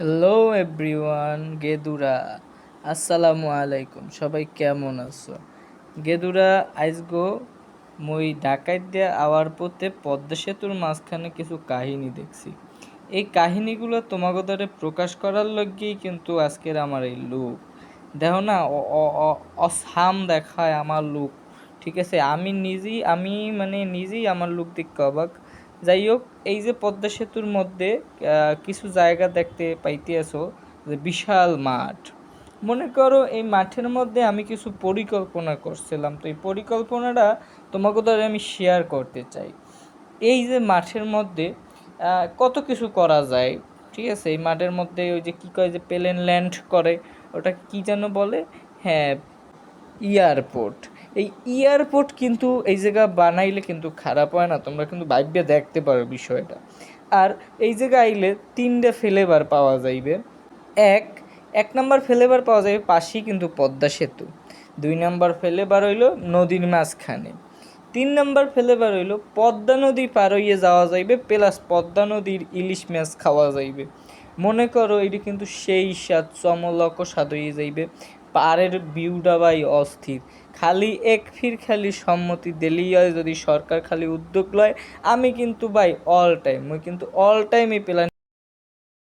Hello everyone Gedura আসসালামু আলাইকুম সবাই কেমন আছো? গেদুরা আইজগো মই ঢাকায় দিয়ে আওয়ার পথে পদ্মা সেতুর মাঝখানে কিছু কাহিনী দেখছি। এই কাহিনীগুলো তোমাকে ধরে প্রকাশ করার লগেই কিন্তু আজকের আমার এই লুক। দেখো না অসাম দেখায় আমার লুক। ঠিক আছে? আমি নিজেই, আমি মানে নিজেই আমার লুক দেখতে অবাক। যাই হোক, এই যে পদ্মা সেতুর মধ্যে কিছু জায়গা দেখতে পাইতেছো যে বিশাল মাঠ। মনে করো এই মাঠের মধ্যে আমি কিছু পরিকল্পনা করছিলাম। তো এই পরিকল্পনাটা তোমাকে ধরে আমি শেয়ার করতে চাই। এই যে মাঠের মধ্যে কত কিছু করা যায়, ঠিক আছে? এই মাঠের মধ্যে ওই যে কি কয় যে প্লেন ল্যান্ড করে, ওটা কি যেন বলে? হ্যাঁ এয়ারপোর্ট। এই এয়ারপোর্ট কিন্তু এই জায়গা বানাইলে কিন্তু খারাপ হয় না, তোমরা কিন্তু ভাববে দেখতে পারো বিষয়টা। আর এই জায়গা আইলে তিনটা ফ্লেভার পাওয়া যাইবে। এক এক নাম্বার ফ্লেভার পাওয়া যাবে পাশেই কিন্তু পদ্মা সেতু। দুই নাম্বার ফ্লেভার হইল নদীর মাঝখানে। তিন নাম্বার ফ্লেভার হইল পদ্মা নদী পার হইয়ে যাওয়া যাইবে প্লাস পদ্মা নদীর ইলিশ মাছ খাওয়া যাইবে। মনে করো এটি কিন্তু সেই স্বাদ, চমলক স্বাদ হয়ে যাইবে। পাড়ের বিউডাবাই অস্থির। খালি এক ফির খালি সম্মতি দিলেই হয় যদি সরকার খালি উদ্যোগ লয়। আমি কিন্তু ভাই অল টাইম মুই কিন্তু অল টাইমই প্ল্যান